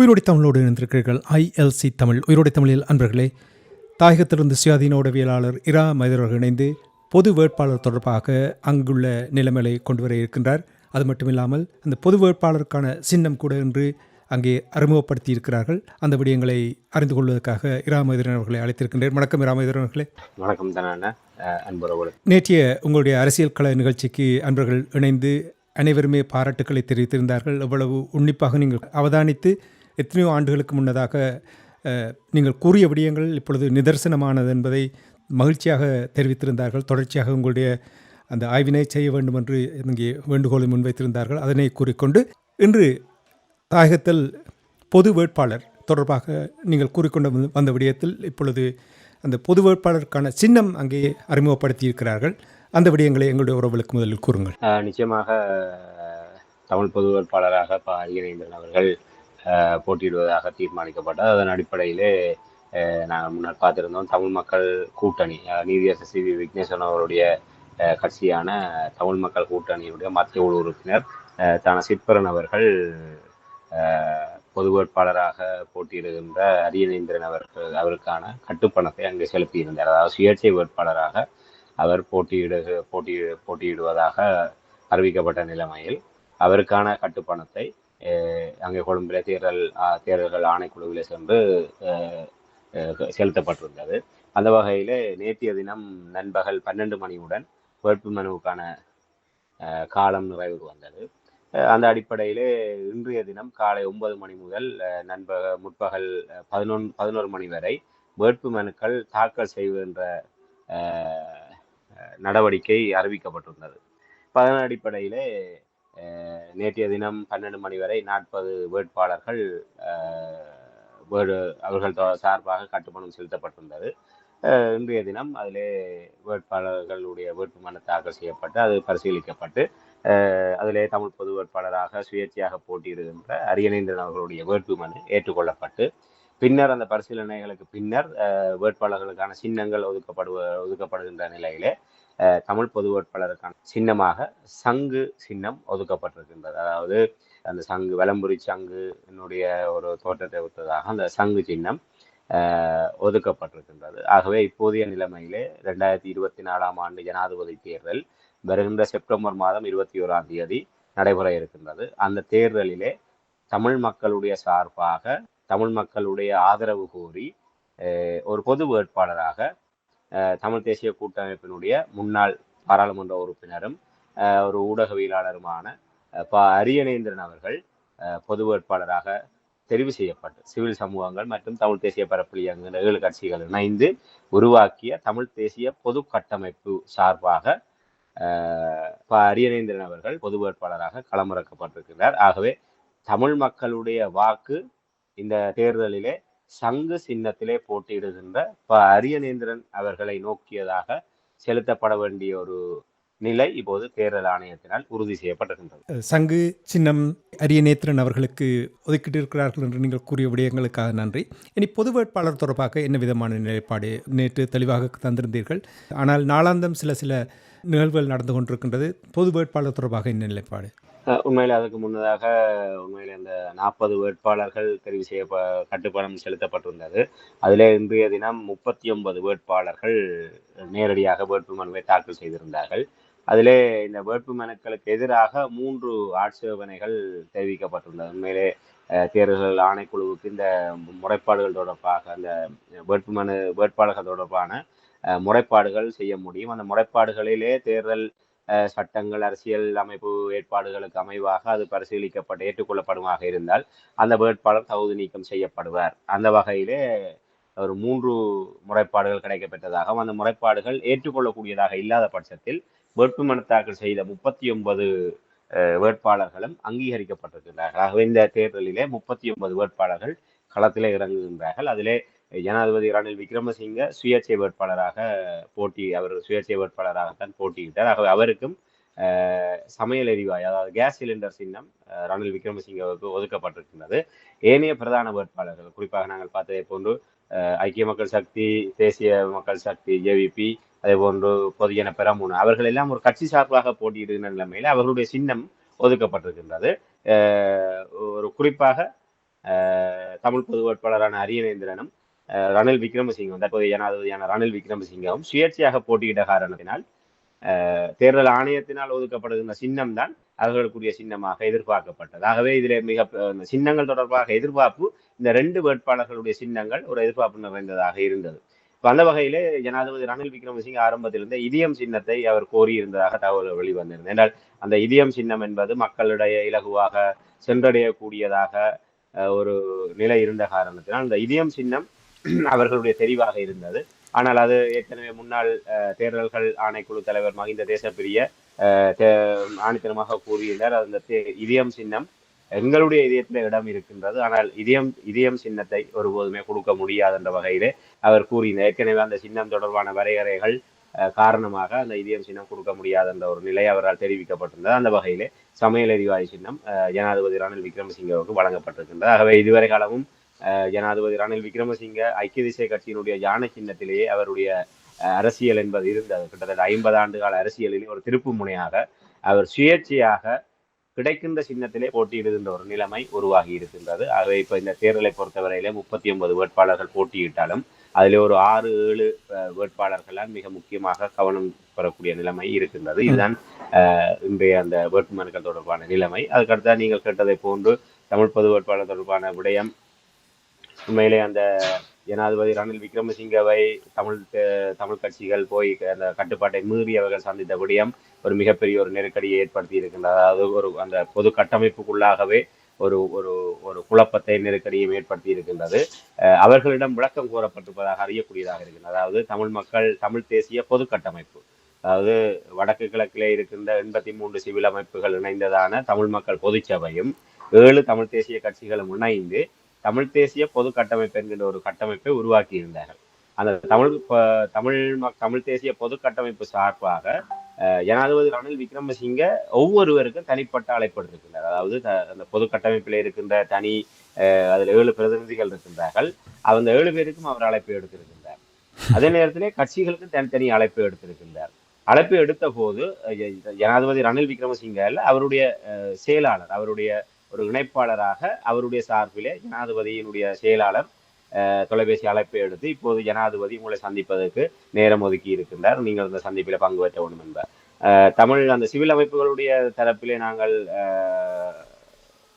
உயிரோடி தமிழோடு இணைந்திருக்கிறீர்கள். ஐஎல்சி தமிழ். உயிரோடி தமிழில் அன்பர்களே தாயகத்திலிருந்து சுயாதீன உடவியலாளர் இரா மைதரோடு இணைந்து பொது வேட்பாளர் தொடர்பாக அங்குள்ள நிலைமைகளை கொண்டு வர இருக்கின்றார். அது மட்டுமில்லாமல் அந்த பொது வேட்பாளருக்கான சின்னம் கூட இன்று அங்கே அறிமுகப்படுத்தி இருக்கிறார்கள். அந்த விடயங்களை அறிந்து கொள்வதற்காக இரா மைதரன் அவர்களை அழைத்திருக்கின்றேன். வணக்கம் இரா மைதரன் அவர்களே. வணக்கம் தானே அன்புறவுகள் நேற்றைய உங்களுடைய அரசியல் கள நிகழ்ச்சிக்கு அன்பர்கள் இணைந்து அனைவருமே பாராட்டுக்களை தெரிவித்திருந்தார்கள். எவ்வளவு உன்னிப்பாக நீங்கள் அவதானித்து எத்தனையோ ஆண்டுகளுக்கு முன்னதாக நீங்கள் கூறிய விடயங்கள் இப்பொழுது நிதர்சனமானது என்பதை மகிழ்ச்சியாக தெரிவித்திருந்தார்கள். தொடர்ச்சியாக உங்களுடைய அந்த ஆய்வினை செய்ய வேண்டும் என்று இங்கே வேண்டுகோளை முன்வைத்திருந்தார்கள். அதனை கூறிக்கொண்டு இன்று தாயகத்தில் பொது வேட்பாளர் தொடர்பாக நீங்கள் கூறிக்கொண்டு வந்த விடயத்தில் இப்பொழுது அந்த பொது வேட்பாளருக்கான சின்னம் அங்கே அறிமுகப்படுத்தி இருக்கிறார்கள் அந்த விடயங்களை எங்களுடைய உறவுகளுக்கு முதலில் கூறுங்கள். நிச்சயமாக தமிழ் பொது வேட்பாளராக பா அரியநேந்திரன் அவர்கள் போட்டியிடுவதாக தீர்மானிக்கப்பட்டது. அதன் அடிப்படையிலே நாங்கள் முன்னர் பார்த்திருந்தோம். தமிழ் மக்கள் கூட்டணி நீதியரசர் சி. வி. விக்னேஸ்வரன் அவருடைய கட்சியான தமிழ் மக்கள் கூட்டணியுடைய மத்திய குழு உறுப்பினர் தான சிற்பரன் அவர்கள் பொது வேட்பாளராக போட்டியிடுகின்ற அரியநேந்திரன் அவர்கள் அவருக்கான கட்டுப்பணத்தை அங்கு செலுத்தியிருந்தார். அதாவது சுயேட்சை வேட்பாளராக அவர் போட்டியிடு போட்டி போட்டியிடுவதாக அறிவிக்கப்பட்ட நிலைமையில் அவருக்கான கட்டுப்பணத்தை அங்கே கொழும்பிலே தேர்தல் தேர்தல்கள் ஆணைக்குழுவில் சென்று செலுத்தப்பட்டிருந்தது. அந்த வகையில் நேற்றைய தினம் நண்பகல் பன்னெண்டு மணியுடன் வேட்புமனுவுக்கான காலம் நிறைவுக்கு வந்தது. அந்த அடிப்படையில் இன்றைய தினம் காலை ஒன்பது மணி முதல் நண்பக முற்பகல் பதினொன்று பதினோரு மணி வரை வேட்புமனுக்கள் தாக்கல் செய்கின்ற நடவடிக்கை அறிவிக்கப்பட்டிருந்தது. இப்ப அதன் அடிப்படையிலே நேற்றைய தினம் பன்னெண்டு மணி வரை நாற்பது வேட்பாளர்கள் வேடு வேறு- அவர்கள் தொ- சார்பாக கட்டுப்பணம் செலுத்தப்பட்டிருந்தது. இன்றைய தினம் அதிலே வேட்பாளர்களுடைய வேட்புமனு தாக்கல் செய்யப்பட்டு அது பரிசீலிக்கப்பட்டு அதிலே தமிழ் பொது வேட்பாளராக சுயேட்சையாக போட்டியிடுகின்ற அரியநேந்திரன் அவர்களுடைய வேட்புமனு ஏற்றுக்கொள்ளப்பட்டு பின்னர் அந்த பரிசீலனைகளுக்கு பின்னர் வேட்பாளர்களுக்கான சின்னங்கள் ஒதுக்கப்படுவ ஒதுக்கப்படுகின்ற நிலையிலே தமிழ் பொது வேட்பாளருக்கான சின்னமாக சங்கு சின்னம் ஒதுக்கப்பட்டிருக்கின்றது. அதாவது அந்த சங்கு வலம்புரி சங்கு என்னுடைய ஒரு தோற்றத்தை ஒத்ததாக அந்த சங்கு சின்னம் ஒதுக்கப்பட்டிருக்கின்றது. ஆகவே இப்போதைய நிலைமையிலே ரெண்டாயிரத்தி இருபத்தி நாலாம் ஆண்டு ஜனாதிபதி தேர்தல் வருகின்ற செப்டம்பர் மாதம் இருபத்தி ஓராம் தேதி நடைபெற இருக்கின்றது. அந்த தேர்தலிலே தமிழ் மக்களுடைய சார்பாக தமிழ் மக்களுடைய ஆதரவு கோரி ஒரு பொது வேட்பாளராக தமிழ் தேசிய கூட்டமைப்பினுடைய முன்னாள் பாராளுமன்ற உறுப்பினரும் ஒரு ஊடகவியலாளருமான ப அரியநேந்திரன் அவர்கள் பொது வேட்பாளராக தெரிவு செய்யப்பட்டு சிவில் சமூகங்கள் மற்றும் தமிழ் தேசிய பரப்பில் இயங்குகிற ஏழு கட்சிகள் இணைந்து உருவாக்கிய தமிழ் தேசிய பொது கட்டமைப்பு சார்பாக ப அரியநேந்திரன் அவர்கள் பொது வேட்பாளராக களமிறக்கப்பட்டிருக்கிறார் ஆகவே தமிழ் மக்களுடைய வாக்கு இந்த தேர்தலிலே சங்கு சின்னத்திலே போட்டியிடுகின்ற ப அரியநேந்திரன் அவர்களை நோக்கியதாக செலுத்தப்பட வேண்டிய ஒரு நிலை இப்போது தேர்தல் ஆணையத்தினால் உறுதி செய்யப்பட்டிருக்கின்றது. சங்கு சின்னம் அரியநேத்திரன் அவர்களுக்கு ஒதுக்கிட்டு இருக்கிறார்கள் என்று நீங்கள் கூறிய விடயங்களுக்காக நன்றி. இனி பொது வேட்பாளர் தொடர்பாக என்ன விதமான நிலைப்பாடு நேற்று தெளிவாக தந்திருந்தீர்கள்? ஆனால் நாளாந்தம் சில சில நிகழ்வுகள் நடந்து கொண்டிருக்கின்றது. பொது வேட்பாளர் தொடர்பாக என்ன நிலைப்பாடு? உண்மையிலே அதுக்கு முன்னதாக உண்மையிலே அந்த நாற்பது வேட்பாளர்கள் தெரிவு செய்ய கட்டுப்பணம் செலுத்தப்பட்டிருந்தது. அதிலே இன்றைய தினம் முப்பத்தி ஒன்பது வேட்பாளர்கள் நேரடியாக வேட்புமனுவை தாக்கல் செய்திருந்தார்கள். அதிலே இந்த வேட்பு மனுக்களுக்கு எதிராக மூன்று ஆட்சேபனைகள் தெரிவிக்கப்பட்டுள்ளது. உண்மையிலே தேர்தல் ஆணைக்குழுவுக்கு இந்த முறைப்பாடுகள் தொடர்பாக அந்த வேட்புமனு வேட்பாளர்கள் தொடர்பான முறைப்பாடுகள் செய்ய முடியும். அந்த முறைப்பாடுகளிலே தேர்தல் சட்டங்கள் அரசியல் அமைப்பு ஏற்பாடுகளுக்கு அமைவாக அது பரிசீலிக்கப்பட்டு ஏற்றுக்கொள்ளப்படுமாக இருந்தால் அந்த வேட்பாளர் தகுதி நீக்கம் செய்யப்படுவார். அந்த வகையிலே ஒரு மூன்று முறைப்பாடுகள் கிடைக்கப்பெற்றதாகவும் அந்த முறைப்பாடுகள் ஏற்றுக்கொள்ளக்கூடியதாக இல்லாத பட்சத்தில் வேட்புமனு தாக்கல் செய்த முப்பத்தி ஒன்பது வேட்பாளர்களும் அங்கீகரிக்கப்பட்டிருக்கிறார்கள் ஆகவே இந்த தேர்தலிலே முப்பத்தி ஒன்பது வேட்பாளர்கள் களத்திலே இறங்குகின்றார்கள். அதிலே ஜனாதிபதி ரணில் விக்ரமசிங்க சுயேட்சை வேட்பாளராக போட்டி அவர் சுயேட்சை வேட்பாளராகத்தான் போட்டியிட்டார். ஆகவே அவருக்கும் சமையல் எரிவாயு அதாவது கேஸ் சிலிண்டர் சின்னம் ரணில் விக்ரமசிங்கவுக்கு ஒதுக்கப்பட்டிருக்கின்றது. ஏனைய பிரதான வேட்பாளர்கள் குறிப்பாக நாங்கள் பார்த்ததை போன்று ஐக்கிய மக்கள் சக்தி தேசிய மக்கள் சக்தி ஜேவிபி அதே போன்று பொதுஜன பெரமுன அவர்கள் எல்லாம் ஒரு கட்சி சார்பாக போட்டியிடுகின்ற நிலைமையில் அவர்களுடைய சின்னம் ஒதுக்கப்பட்டிருக்கின்றது. ஒரு குறிப்பாக தமிழ் பொது வேட்பாளரான அரியநேந்திரனும் ரணில் விக்ரமசிங்கம் தற்போதைய ஜனாதிபதியான ரணில் விக்ரமசிங்கவும் சுயேட்சையாக போட்டியிட்ட காரணத்தினால் தேர்தல் ஆணையத்தினால் ஒதுக்கப்படுகின்ற சின்னம் தான் அவர்களுக்குரிய சின்னமாக எதிர்பார்க்கப்பட்டது. ஆகவே இதில் மிக இந்த சின்னங்கள் தொடர்பாக எதிர்பார்ப்பு இந்த ரெண்டு வேட்பாளர்களுடைய சின்னங்கள் ஒரு எதிர்பார்ப்பு நிறைந்ததாக இருந்தது. இப்போ அந்த வகையிலே ஜனாதிபதி ரணில் விக்ரமசிங்க ஆரம்பத்திலிருந்தே இதயம் சின்னத்தை அவர் கோரியிருந்ததாக தகவல் வெளிவந்திருந்தது. என்றால் அந்த இதயம் சின்னம் என்பது மக்களுடைய இலகுவாக சென்றடையக்கூடியதாக ஒரு நிலை இருந்த காரணத்தினால் அந்த இதயம் சின்னம் அவர்களுடைய தெரிவாக இருந்தது. ஆனால் அது ஏற்கனவே முன்னாள் அஹ், தேர்தல்கள் ஆணைக்குழு தலைவர் மகிந்த தேசப்பிரிய அஹ், தே- ஆணித்தனமாக கூறியிருந்தார். அந்த தே- இதயம் சின்னம் எங்களுடைய இதயத்தில் இடம் இருக்கின்றது. ஆனால் இதயம் இதயம் சின்னத்தை ஒருபோதுமே கொடுக்க முடியாது என்ற வகையிலே அவர் கூறினார் ஏற்கனவே அந்த சின்னம் தொடர்பான வரையறைகள் காரணமாக அந்த இதயம் சின்னம் கொடுக்க முடியாது என்ற ஒரு நிலை அவரால் தெரிவிக்கப்பட்டிருந்தது. அந்த வகையிலே சமையல் எரிவாயு சின்னம் அஹ், ஜனாதிபதி ரணில் விக்ரமசிங்கவுக்கு வழங்கப்பட்டிருக்கின்றது. ஆகவே இதுவரை காலமும் ஜனாதிபதி ரணில் விக்ரமசிங்க ஐக்கிய தேசிய கட்சியினுடைய யானை சின்னத்திலேயே அவருடைய அரசியல் என்பது இருந்தது. கிட்டத்தட்ட ஐம்பது ஆண்டு கால அரசியலில் ஒரு திருப்பு முனையாக அவர் சுயேட்சையாக கிடைக்கின்ற சின்னத்திலே போட்டியிடுகின்ற ஒரு நிலைமை உருவாகி இருக்கின்றது. ஆகவே இப்ப இந்த தேர்தலை பொறுத்தவரையிலே முப்பத்தி ஒன்பது வேட்பாளர்கள் போட்டியிட்டாலும் அதிலே ஒரு ஆறு ஏழு அஹ், வேட்பாளர்களால் மிக முக்கியமாக கவனம் பெறக்கூடிய நிலைமை இருக்கின்றது. இதுதான் அஹ், இன்றைய அந்த வேட்புமனுக்கள் தொடர்பான நிலைமை. அதுக்கடுத்த நீங்கள் கேட்டதை போன்று தமிழ் பொது வேட்பாளர் தொடர்பான விடயம் உண்மையிலே அந்த ஜனாதிபதி ரணில் விக்ரமசிங்கவை தமிழ் தமிழ் கட்சிகள் போய் அந்த கட்டுப்பாட்டை மீறி அவர்கள் சந்தித்த விடயம் ஒரு மிகப்பெரிய ஒரு நெருக்கடியை ஏற்படுத்தி இருக்கின்றது. அதாவது ஒரு அந்த பொது கட்டமைப்புக்குள்ளாகவே ஒரு ஒரு ஒரு குழப்பத்தை நெருக்கடியும் ஏற்படுத்தி இருக்கின்றது. அவர்களிடம் விளக்கம் கோரப்பட்டிருப்பதாக அறியக்கூடியதாக இருக்கின்றது. அதாவது தமிழ் மக்கள் தமிழ் தேசிய பொது கட்டமைப்பு. அதாவது வடக்கு கிழக்கிலே இருக்கின்ற எண்பத்தி மூன்று சிவில் அமைப்புகள் இணைந்ததான தமிழ் மக்கள் பொதுச்சபையும் ஏழு தமிழ் தேசிய கட்சிகளும் இணைந்து தமிழ் தேசிய பொது கட்டமைப்பு என்கின்ற ஒரு கட்டமைப்பை உருவாக்கி இருந்தார்கள். அந்த தமிழ் தமிழ் தமிழ் தேசிய பொது கட்டமைப்பு சார்பாக அஹ், ஜனாதிபதி ரணில் விக்ரமசிங்க ஒவ்வொருவருக்கும் தனிப்பட்ட அழைப்பு எடுத்திருக்கின்றார் அதாவது அந்த பொது கட்டமைப்பில் இருக்கின்ற தனி அஹ், அதில் ஏழு பிரதிநிதிகள் இருக்கின்றார்கள். அந்த ஏழு பேருக்கும் அவர் அழைப்பு எடுத்திருக்கின்றார். அதே நேரத்திலே கட்சிகளுக்கும் தனித்தனி அழைப்பு எடுத்திருக்கின்றார். அழைப்பு எடுத்த போது ஜனாதிபதி ரணில் விக்ரமசிங்க அவருடைய செயலாளர் அவருடைய ஒரு இணைப்பாளராக அவருடைய சார்பிலே ஜனாதிபதியினுடைய செயலாளர் தொலைபேசி அழைப்பை எடுத்து இப்போது ஜனாதிபதி உங்களை சந்திப்பதற்கு நேரம் ஒதுக்கி இருக்கின்றார். நீங்கள் இந்த சந்திப்பில் பங்கு பெற்ற வேண்டும் என்பார் தமிழ் அந்த சிவில் அமைப்புகளுடைய தரப்பிலே நாங்கள்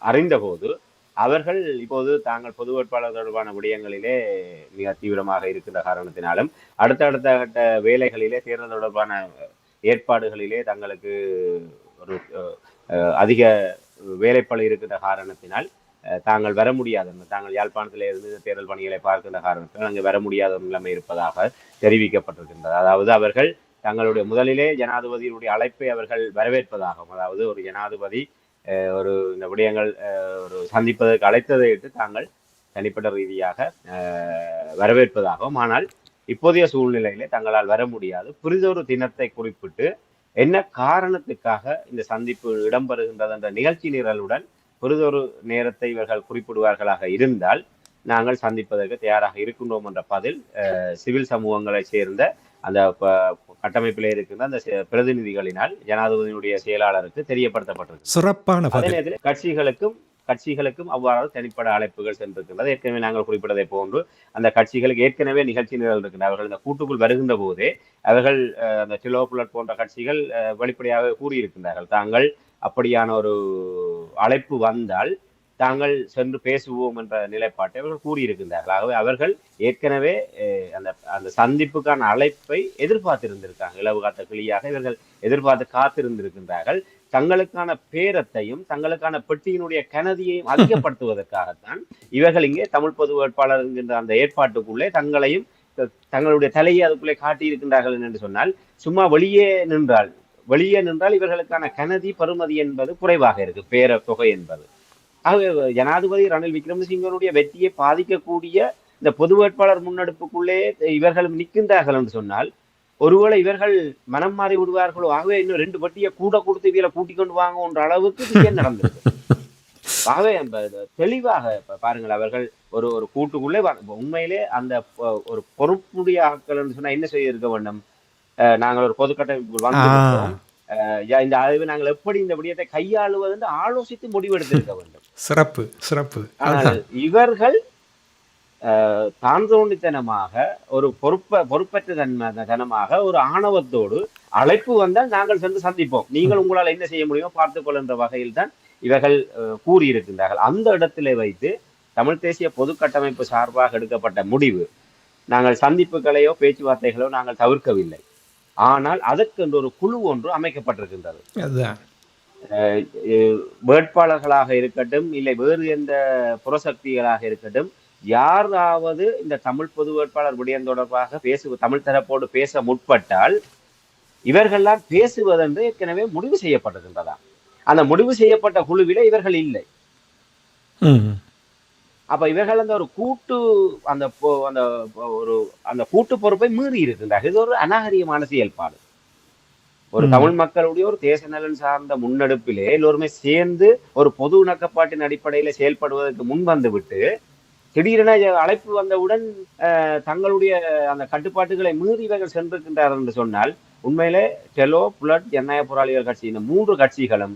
அறிந்தபோது அவர்கள் இப்போது தாங்கள் பொது வேட்பாளர் தொடர்பான விடயங்களிலே மிக தீவிரமாக இருக்கின்ற காரணத்தினாலும் அடுத்தடுத்த கட்ட வேலைகளிலே தேர்தல் தொடர்பான ஏற்பாடுகளிலே தங்களுக்கு ஒரு அதிக வேலைப்பழு இருக்கின்ற காரணத்தினால் தாங்கள் வர முடியாத தாங்கள் யாழ்ப்பாணத்தில் இருந்து தேர்தல் பணிகளை பார்க்கின்ற காரணத்தினால் அங்கே வர முடியாத நிலைமை இருப்பதாக தெரிவிக்கப்பட்டிருக்கின்றது. அதாவது அவர்கள் தங்களுடைய முதலிலே ஜனாதிபதியினுடைய அழைப்பை அவர்கள் வரவேற்பதாகவும் அதாவது ஒரு ஜனாதிபதி ஒரு இந்த விடயங்கள் ஒரு சந்திப்பதற்கு அழைத்ததை இட்டு தாங்கள் தனிப்பட்ட ரீதியாக வரவேற்பதாகவும் ஆனால் இப்போதைய சூழ்நிலையிலே தங்களால் வர முடியாது. புரிதொரு தினத்தை குறிப்பிட்டு என்ன காரணத்துக்காக இந்த சந்திப்பு இடம்பெறுகின்றது என்ற நிகழ்ச்சி நிரலுடன் புரிதொரு நேரத்தை இவர்கள் குறிப்பிடுவார்களாக இருந்தால் நாங்கள் சந்திப்பதற்கு தயாராக இருக்கின்றோம் என்ற பதில் அஹ், சிவில் சமூகங்களை சேர்ந்த அந்த கட்டமைப்பிலே இருக்கின்ற அந்த பிரதிநிதிகளினால் ஜனாதிபதியினுடைய செயலாளருக்கு தெரியப்படுத்தப்பட்டிருக்கு. சிறப்பான கட்சிகளுக்கும் கட்சிகளுக்கும் அவ்வாறு தனிப்பட அழைப்புகள் சென்றிருக்கின்றது. ஏற்கனவே நாங்கள் குறிப்பிட்டதை போன்று அந்த கட்சிகளுக்கு ஏற்கனவே நிகழ்ச்சி நிரல் இருக்கின்றன. அவர்கள் இந்த கூட்டுக்குள் வருகின்ற போதே அவர்கள் அந்த டிலோபுலட் போன்ற கட்சிகள் வெளிப்படையாக கூறியிருக்கின்றார்கள். தாங்கள் அப்படியான ஒரு அழைப்பு வந்தால் தாங்கள் சென்று பேசுவோம் என்ற நிலைப்பாட்டை அவர்கள் கூறியிருக்கின்றார்கள். ஆகவே அவர்கள் ஏற்கனவே அந்த அந்த சந்திப்புக்கான அழைப்பை எதிர்பார்த்திருந்திருக்காங்க. இலவு காத்த கிளியாக இவர்கள் எதிர்பார்த்து காத்திருந்திருக்கின்றார்கள். தங்களுக்கான பேரத்தையும் தங்களுக்கான பெட்டியினுடைய கனதியையும் அதிகப்படுத்துவதற்காகத்தான் இவர்கள் இங்கே தமிழ் பொது வேட்பாளர் என்கின்ற அந்த ஏற்பாட்டுக்குள்ளே தங்களையும் தங்களுடைய தலையை அதுக்குள்ளே காட்டியிருக்கின்றார்கள் என்று சொன்னால் சும்மா வெளியே நின்றால் வெளியே நின்றால் இவர்களுக்கான கனதி பருமதி என்பது குறைவாக இருக்கு பேர தொகை என்பது. ஆகவே ஜனாதிபதி ரணில் விக்ரமசிங்கனுடைய வெற்றியை பாதிக்கக்கூடிய இந்த பொது வேட்பாளர் முன்னெடுப்புக்குள்ளே இவர்களும் நிற்கின்றார்கள் என்று சொன்னால் ஒருவேளை இவர்கள் மனம் மாறி விடுவார்களோ? ஆகவே இன்னும் ரெண்டு பட்டியை கூட கொடுத்து இவரை கூட்டிக் கொண்டு வாங்கன்ற அளவுக்கு விஷயம் நடந்திருக்கு ஆகவே தெளிவாக பாருங்கள் அவர்கள் ஒரு ஒரு கூட்டுக்குள்ளே உண்மையிலே அந்த ஒரு பொறுப்புடைய ஆட்கள் சொன்னா என்ன செய்ய இருக்க வேண்டும்? நாங்கள் ஒரு பொது கட்டமைப்புக்குள் வந்து இந்த ஆய்வு நாங்கள் எப்படி இந்த விடயத்தை கையாளுவது என்று ஆலோசித்து முடிவெடுத்திருக்க வேண்டும். சிறப்பு சிறப்பு. ஆனால் இவர்கள் அஹ், தாந்தோண்டித்தனமாக ஒரு பொறுப்ப பொறுப்பற்ற தன்ம தனமாக ஒரு ஆணவத்தோடு அழைப்பு வந்தால் நாங்கள் சென்று சந்திப்போம். நீங்கள் உங்களால் என்ன செய்ய முடியுமோ பார்த்துக் கொள்கின்ற வகையில் தான் இவர்கள் கூறியிருக்கின்றார்கள். அந்த இடத்திலே வைத்து தமிழ் தேசிய பொது கட்டமைப்பு சார்பாக எடுக்கப்பட்ட முடிவு நாங்கள் சந்திப்புகளையோ பேச்சுவார்த்தைகளோ நாங்கள் தவிர்க்கவில்லை. ஆனால் அதற்கென்று ஒரு குழு ஒன்று அமைக்கப்பட்டிருக்கின்றது. வேட்பாளர்களாக இருக்கட்டும் இல்லை வேறு எந்த புறசக்திகளாக இருக்கட்டும் யாராவது இந்த தமிழ் பொது வேட்பாளர் விடயம் தொடர்பாக பேசு தமிழ் தரப்போடு பேச முற்பட்டால் இவர்கள்லாம் பேசுவதென்று ஏற்கனவே முடிவு செய்யப்பட்டிருக்கின்றதா? அந்த முடிவு செய்யப்பட்ட குழுவிலே இவர்கள் இல்லை. அப்ப இவர்கள் அந்த ஒரு கூட்டு அந்த அந்த ஒரு அந்த கூட்டு பொறுப்பை மீறி இருக்கின்றார்கள். இது ஒரு அநாகரிகமான செயல்பாடு. ஒரு. தமிழ் மக்களுடைய ஒரு தேச நலன் சார்ந்த முன்னெடுப்பிலே எல்லோருமே சேர்ந்து ஒரு பொது இணக்கப்பாட்டின் அடிப்படையில செயல்படுவதற்கு முன் வந்து விட்டு திடீரென அழைப்பு வந்தவுடன் தங்களுடைய அந்த கட்டுப்பாட்டுகளை மீறி இவர்கள் சென்றிருக்கின்றார்கள் என்று சொன்னால் உண்மையிலே டெலோ புலட் ஜனநாயக போராளிகள் கட்சி இந்த மூன்று கட்சிகளும்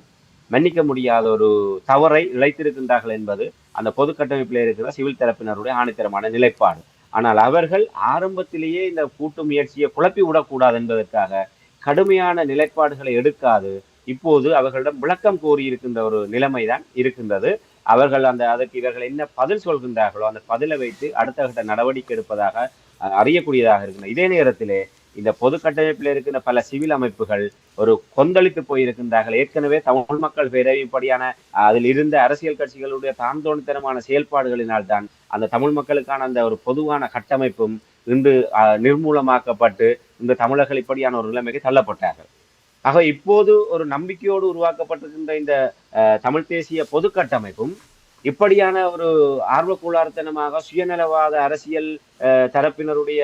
மன்னிக்க முடியாத ஒரு தவறை இழைத்திருக்கின்றார்கள் என்பது அந்த பொது கட்டமைப்பில் இருக்கிற சிவில் தரப்பினருடைய ஆணித்தரமான நிலைப்பாடு. ஆனால் அவர்கள் ஆரம்பத்திலேயே இந்த கூட்டு முயற்சியை குழப்பி விடக்கூடாது என்பதற்காக கடுமையான நிலைப்பாடுகளை எடுக்காது இப்போது அவர்களிடம் விளக்கம் கோரி இருக்கின்ற ஒரு நிலைமைதான் இருக்கின்றது. அவர்கள் அந்த அதற்கு இவர்கள் என்ன பதில் சொல்கின்றார்களோ அந்த பதிலை வைத்து அடுத்த கட்ட நடவடிக்கை எடுப்பதாக அறியக்கூடியதாக இருக்கின்றன. இதே நேரத்திலே இந்த பொது கட்டமைப்பில் இருக்கின்ற பல சிவில் அமைப்புகள் ஒரு கொந்தளித்து போயிருக்கின்றார்கள். ஏற்கனவே தமிழ் மக்கள் பேரவையின்படியான அதில் இருந்த அரசியல் கட்சிகளுடைய தாந்தோணித்தனமான செயல்பாடுகளினால் தான் அந்த தமிழ் மக்களுக்கான அந்த ஒரு பொதுவான கட்டமைப்பும் இன்று அஹ், நிர்மூலமாக்கப்பட்டு இந்த தமிழர்கள் இப்படியான ஒரு நிலைமைக்கு தள்ளப்பட்டார்கள். ஆக இப்போது ஒரு நம்பிக்கையோடு உருவாக்கப்பட்டிருக்கின்ற இந்த தமிழ் தேசிய பொது கட்டமைப்பும் இப்படியான ஒரு ஆர்வக்கூளார்த்தனமாக சுயநலவாத அரசியல் தரப்பினருடைய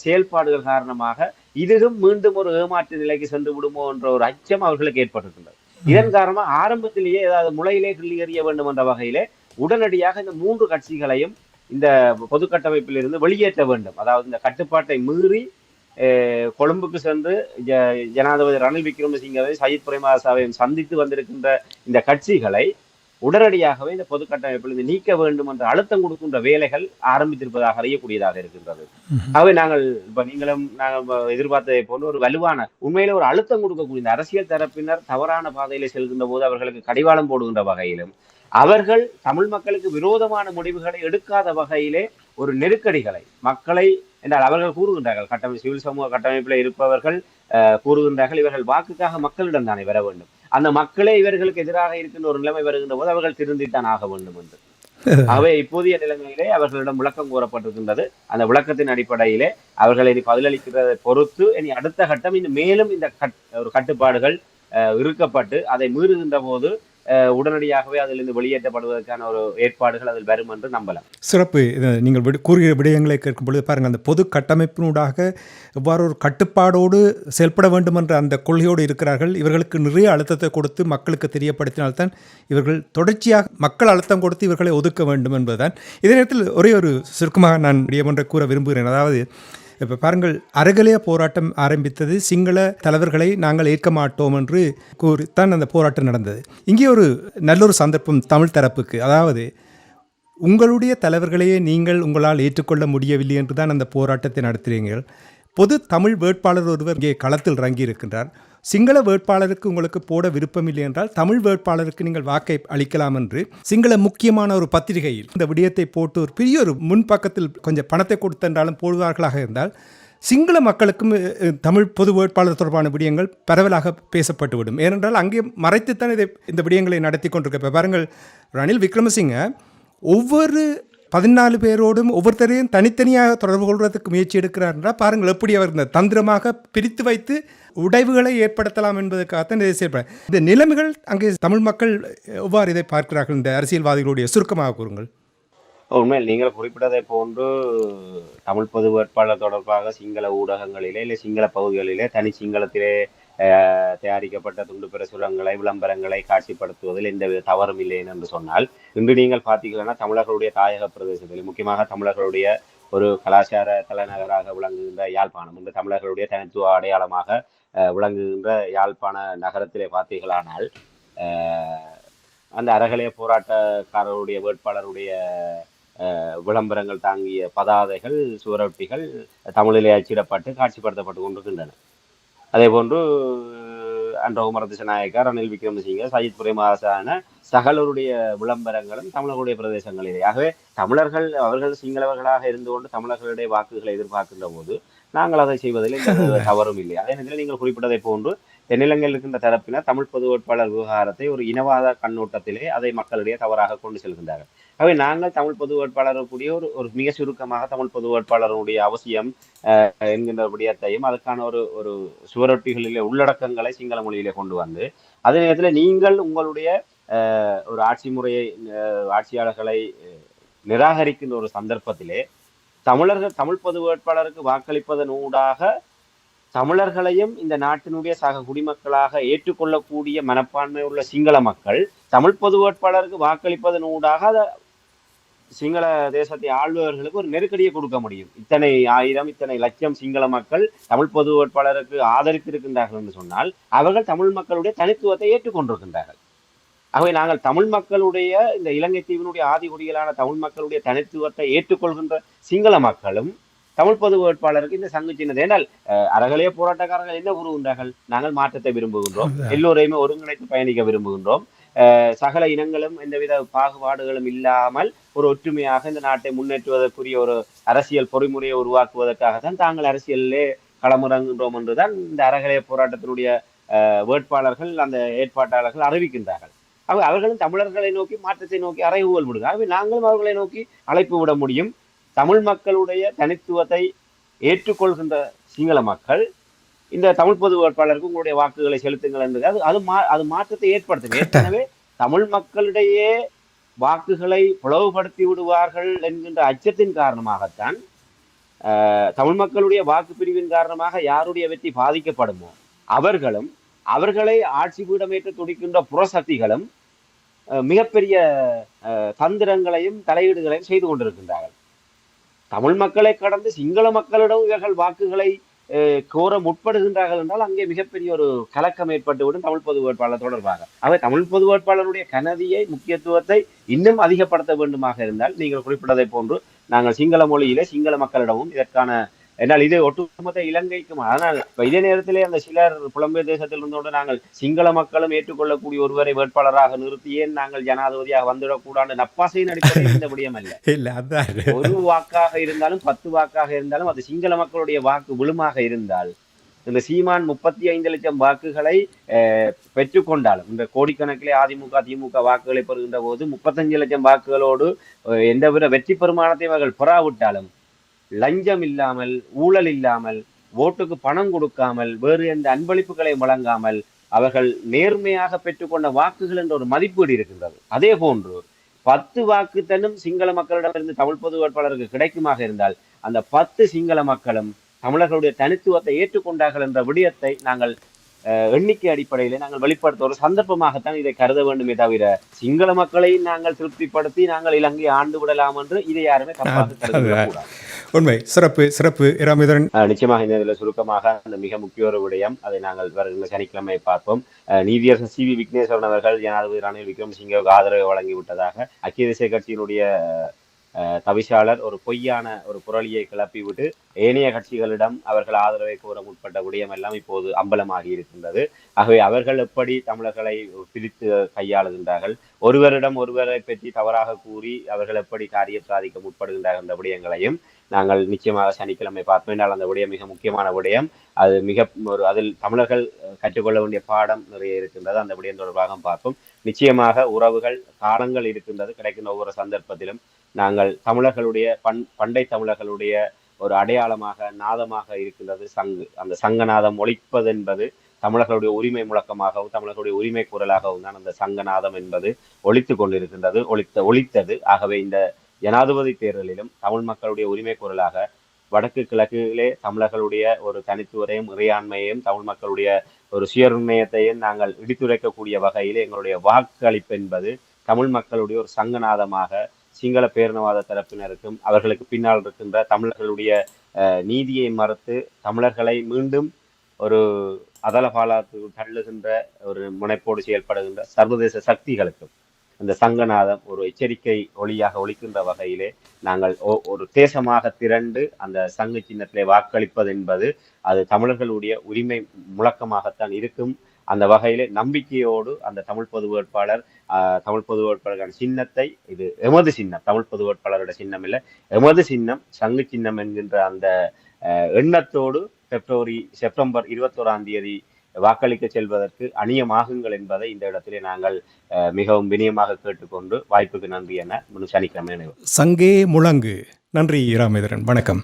செயல்பாடுகள் காரணமாக இதுவும் மீண்டும் ஒரு ஏமாற்று நிலைக்கு சென்று விடுமோ என்ற ஒரு அச்சம் அவர்களுக்கு ஏற்பட்டிருக்கின்றது. இதன் காரணமாக ஆரம்பத்திலேயே ஏதாவது முளையிலே கிள்ளி எறிய வேண்டும் என்ற வகையிலே உடனடியாக இந்த மூன்று கட்சிகளையும் இந்த பொது கட்டமைப்பில் இருந்து வெளியேற்ற வேண்டும். அதாவது இந்த கட்டுப்பாட்டை மீறி கொழும்புக்கு சென்று ஜ- ஜனாதிபதி ரணில் விக்ரமசிங்கவை சஜித் பிரேமதாசாவையும் சந்தித்து வந்திருக்கின்ற இந்த கட்சிகளை உடனடியாகவே இந்த பொது கட்டமைப்பில் இருந்து நீக்க வேண்டும் என்ற அழுத்தம் கொடுக்கின்ற வேலைகள் ஆரம்பித்திருப்பதாக அறியக்கூடியதாக இருக்கின்றது. ஆகவே நாங்கள் இப்ப நீங்களும் நாங்கள் எதிர்பார்த்ததை போன்ற ஒரு வலுவான உண்மையில ஒரு அழுத்தம் கொடுக்கக்கூடிய அரசியல் தரப்பினர் தவறான பாதையில செல்கின்ற போது அவர்களுக்கு கடிவாளம் போடுகின்ற வகையிலும் அவர்கள் தமிழ் மக்களுக்கு விரோதமான முடிவுகளை எடுக்காத வகையிலே ஒரு நெருக்கடிகளை மக்களை என்றால் அவர்கள் கூறுகின்றார்கள் கட்டமை சிவில் சமூக கட்டமைப்பில் இருப்பவர்கள் கூறுகின்றார்கள் இவர்கள் வாக்குக்காக மக்களிடம் தானே வர வேண்டும். அந்த மக்களே இவர்களுக்கு எதிராக இருக்கின்ற ஒரு நிலைமை வருகின்ற போது அவர்கள் திருந்தித்தான் ஆக வேண்டும் என்று. ஆகவே இப்போதைய நிலைமையிலே அவர்களிடம் விளக்கம் கூறப்பட்டிருக்கின்றது. அந்த விளக்கத்தின் அடிப்படையிலே அவர்கள் இனி பதிலளிக்கிறதை பொறுத்து இனி அடுத்த கட்டம் இன்னும் மேலும் இந்த கட் ஒரு கட்டுப்பாடுகள் அஹ், இறுக்கப்பட்டு அதை மீறுகின்ற போது உடனடியாகவே அதிலிருந்து வெளியேற்றப்படுவதற்கான ஒரு ஏற்பாடுகள் அதில் வரும் என்று நம்பலாம். சிறப்பு. நீங்கள் விடு- கூறுகிற விடயங்களை கேட்கும் பொழுது பாருங்கள் அந்த பொது கட்டமைப்பினூடாக எவ்வாறு ஒரு கட்டுப்பாடோடு செயல்பட வேண்டும் என்ற அந்த கொள்கையோடு இருக்கிறார்கள். இவர்களுக்கு நிறைய அழுத்தத்தை கொடுத்து மக்களுக்கு தெரியப்படுத்தினால்தான் இவர்கள் தொடர்ச்சியாக மக்கள் அழுத்தம் கொடுத்து இவர்களை ஒதுக்க வேண்டும் என்பதுதான். இதே நேரத்தில் ஒரே ஒரு சுருக்கமாக நான் விடயம் என்று கூற விரும்புகிறேன். அதாவது இப்போ பாருங்கள் அறகலைய போராட்டம் ஆரம்பித்தது சிங்கள தலைவர்களை நாங்கள் ஏற்க மாட்டோம் என்று கூறித்தான் அந்த போராட்டம் நடந்தது. இங்கே ஒரு நல்லொரு சந்தர்ப்பம் தமிழ் தரப்புக்கு. அதாவது உங்களுடைய தலைவர்களையே நீங்கள் உங்களால் ஏற்றுக்கொள்ள முடியவில்லை என்று தான் அந்த போராட்டத்தை நடத்துகிறீர்கள் பொது தமிழ் வேட்பாளர் ஒருவர் இங்கே களத்தில் இறங்கி இருக்கின்றார் சிங்கள வேட்பாளருக்கு உங்களுக்கு போட விருப்பமில்லை என்றால் தமிழ் வேட்பாளருக்கு நீங்கள் வாக்கை அளிக்கலாம் என்று சிங்கள முக்கியமான ஒரு பத்திரிகையில் இந்த விடயத்தை போட்டு ஒரு பெரிய ஒரு முன்பக்கத்தில் கொஞ்சம் பணத்தை கொடுத்தென்றாலும் போடுவார்களாக இருந்தால் சிங்கள மக்களுக்கும் தமிழ் பொது வேட்பாளர் தொடர்பான விடயங்கள் பரவலாக பேசப்பட்டுவிடும் ஏனென்றால் அங்கே மறைத்துத்தான் இதை இந்த விடயங்களை நடத்தி கொண்டிருக்க பாருங்கள் ரணில் விக்ரமசிங்க ஒவ்வொரு பதினாலு பேரோடும் ஒவ்வொருத்தரையும் தனித்தனியாக தொடர்பு கொள்வதற்கு முயற்சி எடுக்கிறார் என்றால் பாருங்கள் எப்படி அவர் இந்த தந்திரமாக பிரித்து வைத்து உடைவுகளை ஏற்படுத்தலாம் என்பதற்காகத்தான் இதை செயல்பட இந்த நிலைமைகள் அங்கே தமிழ் மக்கள் எவ்வாறு இதை பார்க்கிறார்கள் இந்த அரசியல்வாதிகளுடைய சுருக்கமாக கூறுங்கள். உண்மையில் நீங்கள் குறிப்பிட்டதை போன்று தமிழ் பொது வேட்பாளர் தொடர்பாக சிங்கள ஊடகங்களிலே இல்லை சிங்கள பகுதிகளிலே தனி சிங்களத்திலே தயாரிக்கப்பட்ட துண்டு பிரசுரங்களை விளம்பரங்களை காட்சிப்படுத்துவதில் எந்த தவறும் இல்லை என்று சொன்னால் இன்று நீங்கள் பார்த்தீங்கன்னா தமிழர்களுடைய தாயக பிரதேசத்தில் முக்கியமாக தமிழர்களுடைய ஒரு கலாச்சார தலைநகராக விளங்குகின்ற யாழ்ப்பாணம் இன்று தமிழர்களுடைய தனித்துவ அடையாளமாக விளங்குகின்ற யாழ்ப்பாண நகரத்திலே பார்த்தீர்களானால் அந்த அறகலைய போராட்டக்காரருடைய வேட்பாளருடைய விளம்பரங்கள் தாங்கிய பதாதைகள் சுவரொட்டிகள் தமிழிலே அச்சிடப்பட்டு காட்சிப்படுத்தப்பட்டு கொண்டிருக்கின்றன. அதே போன்று அன்ற உமர திசநாயக்கா ரணில் விக்ரமசிங்க சஜித் பிரேமதாசான சகலருடைய விளம்பரங்களும் தமிழர்களுடைய பிரதேசங்களிலே. ஆகவே தமிழர்கள் அவர்கள் சிங்களவர்களாக இருந்து கொண்டு தமிழர்களுடைய வாக்குகளை எதிர்பார்க்கின்ற போது நாங்கள் அதை செய்வதில் தவறும் இல்லை. அதே நேரத்தில் நீங்கள் குறிப்பிட்டதை போன்று தென்னிலங்கையில் இருக்கின்ற தரப்பினர் தமிழ் பொது வேட்பாளர் விவகாரத்தை ஒரு இனவாத கண்ணோட்டத்திலே அதை மக்களிடையே தவறாக கொண்டு செல்கின்றார்கள். ஆகவே நாங்கள் தமிழ் பொது வேட்பாளர் கூடிய ஒரு ஒரு மிக சுருக்கமாக தமிழ் பொது வேட்பாளருடைய அவசியம் அஹ், என்கின்ற விடயத்தையும் அதுக்கான ஒரு ஒரு சுவரொட்டிகளிலே உள்ளடக்கங்களை சிங்கள மொழியிலே கொண்டு வந்து அதே நேரத்தில் நீங்கள் உங்களுடைய அஹ், ஒரு ஆட்சி முறையை ஆட்சியாளர்களை நிராகரிக்கின்ற ஒரு சந்தர்ப்பத்திலே தமிழர்கள் தமிழ் பொது வேட்பாளருக்கு வாக்களிப்பதன் ஊடாக தமிழர்களையும் இந்த நாட்டினுடைய சக குடிமக்களாக ஏற்றுக்கொள்ளக்கூடிய மனப்பான்மை உள்ள சிங்கள மக்கள் தமிழ் பொது வேட்பாளருக்கு வாக்களிப்பதன் ஊடாக அதை சிங்கள தேசத்தை ஆள்பவர்களுக்கு ஒரு நெருக்கடியை கொடுக்க முடியும். இத்தனை ஆயிரம் இத்தனை லட்சம் சிங்கள மக்கள் தமிழ் பொது வேட்பாளருக்கு ஆதரித்திருக்கின்றார்கள் என்று சொன்னால் அவர்கள் தமிழ் மக்களுடைய தனித்துவத்தை ஏற்றுக்கொண்டிருக்கின்றார்கள். ஆகவே நாங்கள் தமிழ் மக்களுடைய இந்த இலங்கை தீவினுடைய ஆதிகுடிகளான தமிழ் மக்களுடைய தனித்துவத்தை ஏற்றுக்கொள்கின்ற சிங்கள மக்களும் தமிழ் பொது வேட்பாளருக்கு இந்த சங்கு சின்னது. ஏனால் அறகலைய போராட்டக்காரர்கள் என்ன கூறுகின்றார்கள்? நாங்கள் மாற்றத்தை விரும்புகின்றோம். எல்லோரையுமே ஒருங்கிணைத்து பயணிக்க விரும்புகின்றோம். சகல இனங்களும் எந்தவித பாகுபாடுகளும் இல்லாமல் ஒரு ஒற்றுமையாக இந்த நாட்டை முன்னேற்றுவதற்குரிய ஒரு அரசியல் பொறிமுறையை உருவாக்குவதற்காகத்தான் தாங்கள் அரசியலிலே களமிறங்குகின்றோம் என்றுதான் இந்த அறகலைய போராட்டத்தினுடைய வேட்பாளர்கள் அந்த ஏற்பாட்டாளர்கள் அறிவிக்கின்றார்கள். ஆகவே அவர்களும் தமிழர்களை நோக்கி மாற்றத்தை நோக்கி அறைகூவல் விடுங்க. ஆகவே நாங்களும் அவர்களை நோக்கி அழைப்பு விட முடியும். தமிழ் மக்களுடைய தனித்துவத்தை ஏற்றுக்கொள்கின்ற சிங்கள மக்கள் இந்த தமிழ் பொது வேட்பாளருக்கு உங்களுடைய வாக்குகளை செலுத்துங்கள் என்று. அது அது மா அது மாற்றத்தை ஏற்படுத்தும். ஏற்கனவே தமிழ் மக்களிடையே வாக்குகளை பிளவுபடுத்தி விடுவார்கள் என்கின்ற அச்சத்தின் காரணமாகத்தான் தமிழ் மக்களுடைய வாக்கு பிரிவின் காரணமாக யாருடைய வெற்றி பாதிக்கப்படுமோ அவர்களும் அவர்களை ஆட்சி பீடமேற்று துடிக்கின்ற புறசக்திகளும் மிகப்பெரிய அஹ், தந்திரங்களையும் தலையீடுகளையும் செய்து கொண்டிருக்கின்றார்கள். தமிழ் மக்களை கடந்து சிங்கள மக்களிடம் இவர்கள் வாக்குகளை அஹ், கோர முற்படுகின்றார்கள் என்றால் அங்கே மிகப்பெரிய ஒரு கலக்கம் ஏற்பட்டுவிடும் தமிழ் பொது வேட்பாளர் தொடர்பாக. அவை தமிழ் பொது வேட்பாளருடைய கனதியை முக்கியத்துவத்தை இன்னும் அதிகப்படுத்த வேண்டுமாக இருந்தால் நீங்கள் குறிப்பிட்டதை போன்று நாங்கள் சிங்கள மொழியிலே சிங்கள மக்களிடமும் இதற்கான என்னால் இது ஒட்டுமொத்த இலங்கைக்கும். ஆனால் இதே நேரத்திலே அந்த சிலர் புலம்பெயர் தேசத்தில் இருந்தோடு நாங்கள் சிங்கள மக்களும் ஏற்றுக்கொள்ளக்கூடிய ஒருவரை வேட்பாளராக நிறுத்தி ஏன் நாங்கள் ஜனாதிபதியாக வந்துவிடக்கூடாது? நப்பாசையின் அடிப்படையில் இந்த விடயம் அல்ல. இல்லை அதான். ஒரு வாக்காக இருந்தாலும் பத்து வாக்காக இருந்தாலும் அது சிங்கள மக்களுடைய வாக்கு விழுமாக இருந்தால் இந்த சீமான் முப்பத்தி ஐந்து லட்சம் வாக்குகளை அஹ், பெற்றுக்கொண்டாலும் இந்த கோடிக்கணக்கிலே அதிமுக திமுக வாக்குகளை பெறுகின்ற போது முப்பத்தஞ்சு லட்சம் வாக்குகளோடு எந்தவித வெற்றி பெருமானத்தையும் அவர்கள் பெறாவிட்டாலும் லஞ்சம் இல்லாமல் ஊழல் இல்லாமல் ஓட்டுக்கு பணம் கொடுக்காமல் வேறு எந்த அன்பளிப்புகளையும் வழங்காமல் அவர்கள் நேர்மையாக பெற்றுக்கொண்ட வாக்குகள் என்ற ஒரு மதிப்பீடு இருக்கின்றது. அதே போன்று பத்து வாக்கு தன்னும் சிங்கள மக்களிடமிருந்து தமிழ் பொது வேட்பாளருக்கு கிடைக்குமாக இருந்தால் அந்த பத்து சிங்கள மக்களும் தமிழர்களுடைய தனித்துவத்தை ஏற்றுக்கொண்டார்கள் என்ற விடயத்தை நாங்கள் அஹ், எண்ணிக்கை அடிப்படையிலே நாங்கள் வெளிப்படுத்த ஒரு சந்தர்ப்பமாகத்தான் இதை கருத வேண்டுமே தவிர சிங்கள மக்களை நாங்கள் திருப்திப்படுத்தி நாங்கள் இலங்கை ஆண்டு விடலாம் என்று இதை யாருமே தப்பாக கருதக்கூடாது. உண்மை. சிறப்பு சிறப்பு. இராமேந்திரன் நிச்சயமாக இந்த இதில் சுருக்கமாக அந்த மிக முக்கிய ஒரு விடயம். அதை நாங்கள் வருகின்ற சனிக்கிழமை பார்ப்போம். அஹ் நீதியரசர் சி வி விக்னேஸ்வரன் அவர்கள் ஜனாதிபதி ரணில் விக்ரமசிங்கவுக்கு ஆதரவு வழங்கிவிட்டதாக ஐக்கிய தேசிய கட்சியினுடைய அஹ், தவிசாளர் ஒரு பொய்யான ஒரு புரளியை கிளப்பிவிட்டு ஏனைய கட்சிகளிடம் அவர்கள் ஆதரவை கோர முற்பட்ட விடயம் எல்லாம் இப்போது அம்பலமாகி இருக்கின்றது. ஆகவே அவர்கள் எப்படி தமிழர்களை பிரித்து கையாளுகின்றார்கள்? ஒருவரிடம் ஒருவரை பற்றி தவறாக கூறி அவர்கள் எப்படி காரியம் சாதிக்க முற்படுகின்றார்கள் என்ற விடயங்களையும் நாங்கள் நிச்சயமாக சனிக்கிழமை பார்ப்போம். என்றால் அந்த விடயம் மிக முக்கியமான விடயம். அது மிக ஒரு அதில் தமிழர்கள் கற்றுக்கொள்ள வேண்டிய பாடம் நிறைய இருக்கின்றது. அந்த விடயம் தொடர்பாக பார்ப்போம். நிச்சயமாக உறவுகள் காலங்கள் இருக்கின்றது. கிடைக்கின்ற ஒவ்வொரு சந்தர்ப்பத்திலும் நாங்கள் தமிழர்களுடைய பண் பண்டை தமிழர்களுடைய ஒரு அடையாளமாக நாதமாக இருக்கின்றது. சங்கு அந்த சங்கநாதம் ஒழிப்பது என்பது தமிழர்களுடைய உரிமை முழக்கமாகவும் தமிழர்களுடைய உரிமை குரலாகவும் தான் அந்த சங்கநாதம் என்பது ஒழித்து கொண்டிருக்கின்றது. ஒழித்த ஒழித்தது. ஆகவே இந்த ஜனாதிபதி தேர்தலிலும் தமிழ் மக்களுடைய உரிமை குரலாக வடக்கு கிழக்கிலே தமிழர்களுடைய ஒரு தனித்துவரையும் இறையாண்மையையும் தமிழ் மக்களுடைய ஒரு சுயநிர்ணயத்தையும் நாங்கள் இடித்துரைக்கக்கூடிய வகையில் எங்களுடைய வாக்களிப்பு என்பது தமிழ் மக்களுடைய ஒரு சங்கநாதமாக சிங்கள பேரினவாத தரப்பினருக்கும் அவர்களுக்கு பின்னால் இருக்கின்ற தமிழர்களுடைய நீதியை மறுத்து தமிழர்களை மீண்டும் ஒரு அதல பாலாத்துக்கு தள்ளுகின்ற ஒரு முனைப்போடு செயல்படுகின்ற சர்வதேச சக்திகளுக்கும். இந்த சங்கநாதம் ஒரு எச்சரிக்கை ஒளியாக ஒழிக்கின்ற வகையிலே நாங்கள் ஒ- ஒரு தேசமாக திரண்டு அந்த சங்கு சின்னத்திலே வாக்களிப்பது என்பது அது தமிழர்களுடைய உரிமை முழக்கமாகத்தான் இருக்கும். அந்த வகையிலே நம்பிக்கையோடு அந்த தமிழ் பொது வேட்பாளர் தமிழ் பொது வேட்பாளருக்கான சின்னத்தை இது எமது சின்னம் தமிழ் பொது வேட்பாளரோட சின்னம் இல்லை எமது சின்னம் சங்கு சின்னம் என்கின்ற அந்த எண்ணத்தோடு பிப்ரவரி செப்டம்பர் இருபத்தோராம் தேதி வாக்களிக்க செல்வதற்கு அணியமாகுங்கள் என்பதை இந்த இடத்திலே நாங்கள் மிகவும் வினயமாக கேட்டுக்கொண்டு வாய்ப்புக்கு நன்றி என முழு சனிக்கிழமை சங்கே முழங்கு. நன்றி ராமேந்திரன் வணக்கம்.